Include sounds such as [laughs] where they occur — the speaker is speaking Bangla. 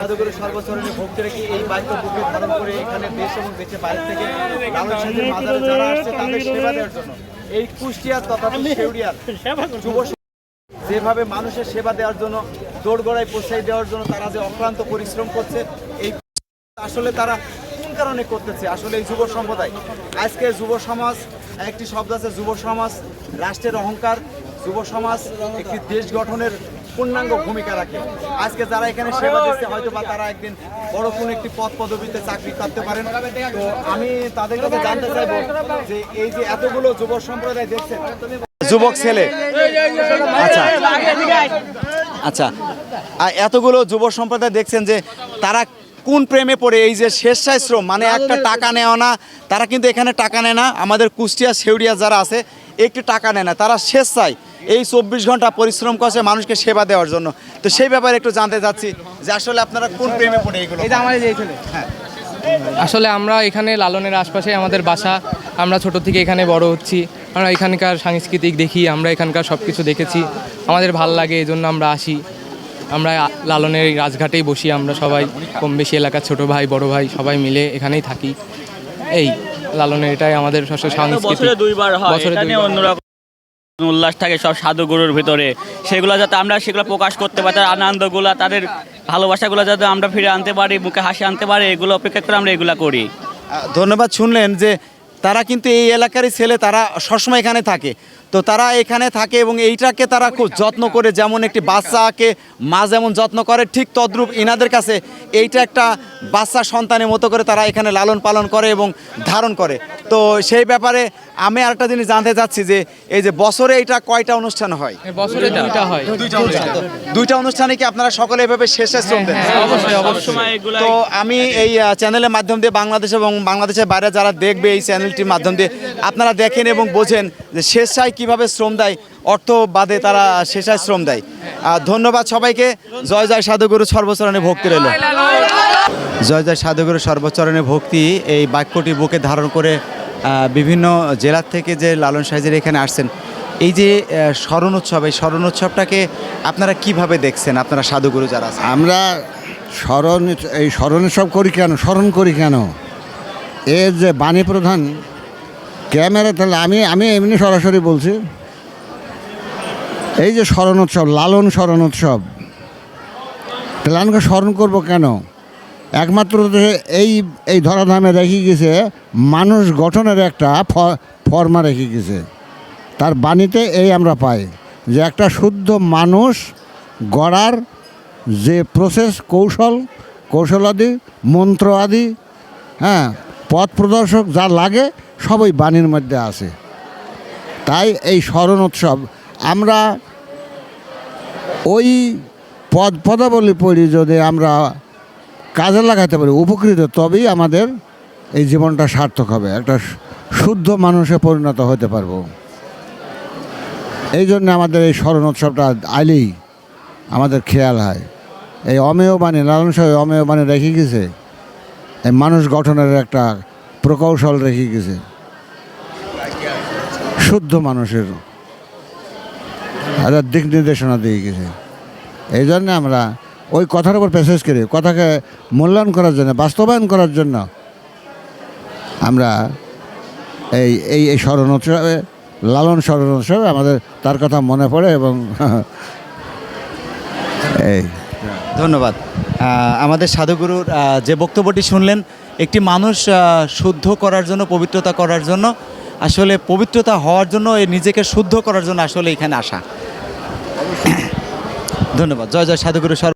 জাদুঘরের সর্বচরণে ভক্তি রেখে এই বাক্য বুকে ধারণ করে এখানে দেশ এবং দেশের বাইরে থেকে লালন সাহেবের মাজারে যারা আসছে তাদের সেবা দেওয়ার জন্য? এই কুষ্টিয়ার তথা শেউরিয়ার যুব যেভাবে মানুষের সেবা দেওয়ার জন্য দোরগোড়ায় পৌঁছাই দেওয়ার জন্য তারা যে অক্লান্ত পরিশ্রম করছে এই আসলে তারা কোন কারণে করতেছে? আসলে এই যুব সম্প্রদায়। আজকে যুব সমাজ একটি শব্দ আছে যুব সমাজ রাষ্ট্রের অহংকার। যুব সমাজ একটি দেশ গঠনের পূর্ণাঙ্গ ভূমিকা রাখে। আজকে যারা এখানে সেবা দিচ্ছে হয়তো বা তারা একদিন বড় কোনো একটি পদ পদবিতে চাকরি করতে পারেন। তো আমি তাদের কাছে জানতে চাইব যে এই যে এতগুলো যুব সম্প্রদায় দেখছেন, যুবক ছেলে। আচ্ছা। আচ্ছা। এতগুলো যুব সম্প্রদায় দেখছেন যে তারা কোন প্রেমে পড়ে, এই যে স্বেচ্ছায় শ্রম মানে একটা টাকা নেওয়া না, তারা কিন্তু এখানে টাকা নেয় না। আমাদের কুষ্টিয়া শেউরিয়া যারা আছে একটি টাকা নেয় না তারা স্বেচ্ছায় এই চব্বিশ ঘণ্টা পরিশ্রম করছে মানুষকে সেবা দেওয়ার জন্য। তো সেই ব্যাপারে একটু জানতে চাচ্ছি যে আসলে আপনারা কোন প্রেমে পড়ে এগুলো? আসলে আমরা এখানে লালনের আশপাশে আমাদের বাসা আমরা ছোট থেকে এখানে বড় হচ্ছি আমরা এখানকার সাংস্কৃতিক দেখি আমরা এখানকার সব কিছু দেখেছি আমাদের ভালো লাগে এই জন্য আমরা আসি। আমরা লালনের রাজঘাটেই বসি আমরা সবাই কম বেশি এলাকার ছোটো ভাই বড় ভাই সবাই মিলে এখানেই থাকি। এই। লালনের এটাই আমাদের সবচেয়ে সাংস্কৃতিক বছরে দুইবার হয় এটা নিয়ে অন্যরকম উল্লাস থাকে সব সাধু সাধুগুরুর ভিতরে। সেগুলো যাতে আমরা সেগুলো প্রকাশ করতে পারি তার আনন্দগুলা তাদের ভালোবাসাগুলো যাতে আমরা ফিরে আনতে পারি মুখে হাসি আনতে পারি এগুলো অপেক্ষা করে আমরা এগুলো করি। ধন্যবাদ শুনলেন যে তারা কিন্তু এই এলাকারই ছেলে, তারা সবসময় এখানে থাকে। তো তারা এখানে থাকে এবং এইটাকে তারা খুব যত্ন করে, যেমন একটি বাচ্চাকে মা যেমন যত্ন করে, ঠিক তদ্রূপ এনাদের কাছে এইটা একটা বাচ্চা সন্তানের মতো করে তারা এখানে লালন পালন করে এবং ধারণ করে। তো সেই ব্যাপারে আমি আরেকটা জিনিস জানতে চাচ্ছি যে এই যে বছরে এটা কয়টা অনুষ্ঠান হয়? বছরে দুইটা হয়। দুইটা অনুষ্ঠান। দুইটা। অনুষ্ঠানে কি আপনারা সকলে এভাবে শেষে শ্রম দেন অবশ্যই অবশ্যই। তো আমি এই চ্যানেলের মাধ্যম দিয়ে বাংলাদেশ এবং বাংলাদেশের বাইরে যারা দেখবে এই চ্যানেলটির মাধ্যম দিয়ে আপনারা দেখেন এবং বোঝেন যে স্বেচ্ছায় কীভাবে শ্রম দেয় অর্থ বাদে তারা স্বেচ্ছায় শ্রম দেয়। ধন্যবাদ সবাইকে। জয় জয় সাধুগুরু সর্বচরণে ভক্তি রইল। জয় জয় সাধুগুরু সর্বচরণে ভক্তি এই বাক্যটি বুকে ধারণ করে বিভিন্ন জেলার থেকে যে লালন সাহেজের এখানে আসছেন, এই যে স্মরণ উৎসব, এই স্মরণ উৎসবটাকে আপনারা কীভাবে দেখছেন? আপনারা সাধুগুরু যারা আমরা স্মরণ এই স্মরণ উৎসব করি কেন? স্মরণ করি কেন? এর যে বাণী প্রধান ক্যামেরা, তাহলে আমি আমি এমনি সরাসরি বলছি। এই যে স্মরণ উৎসব, লালন স্মরণ উৎসব আমাকে স্মরণ করব কেন? একমাত্র এই এই ধরাধামে রেখে গেছে, মানুষ গঠনের একটা ফর্মা রেখে গেছে। তার বাণীতে এই আমরা পাই যে একটা শুদ্ধ মানুষ গড়ার যে প্রসেস কৌশল, কৌশলাদি, মন্ত্র আদি হ্যাঁ পথ প্রদর্শক যা লাগে সবই বাণীর মধ্যে আছে। তাই এই স্মরণ উৎসব, আমরা ওই পদ, পদাবলী পড়ি যদি আমরা কাজে লাগাতে পারি, উপকৃত, তবেই আমাদের এই জীবনটা সার্থক হবে, একটা শুদ্ধ মানুষে পরিণত হতে পারব। এই জন্য আমাদের এই স্মরণ উৎসবটা আইলেই আমাদের খেয়াল হয়। এই অমেয় বাণী লালন সাহেব অমেয় বাণী রেখে গেছে, এই মানুষ গঠনের একটা প্রকৌশল রেখে গেছে। শুদ্ধ মানুষের একটা দিক নির্দেশনা দিয়ে গেছে। এই জন্য আমরা ওই কথার উপর প্যাসেজ করি, কথাকে মূল্যায়ন করার জন্য, বাস্তবায়ন করার জন্য। আমরা এই এই এই স্মরণ উৎসবে লালন স্মরণ উৎসবে আমাদের তার কথা মনে পড়ে এবং [laughs] এই। ধন্যবাদ। আমাদের সাধুগুরুর যে বক্তব্যটি শুনলেন, একটি মানুষ শুদ্ধ করার জন্য, পবিত্রতা করার জন্য, আসলে পবিত্রতা হওয়ার জন্য এই নিজেকে শুদ্ধ করার জন্য আসলে এখানে আসা। [coughs] ধন্যবাদ। জয় জয়, সাধুগুরু সর্ব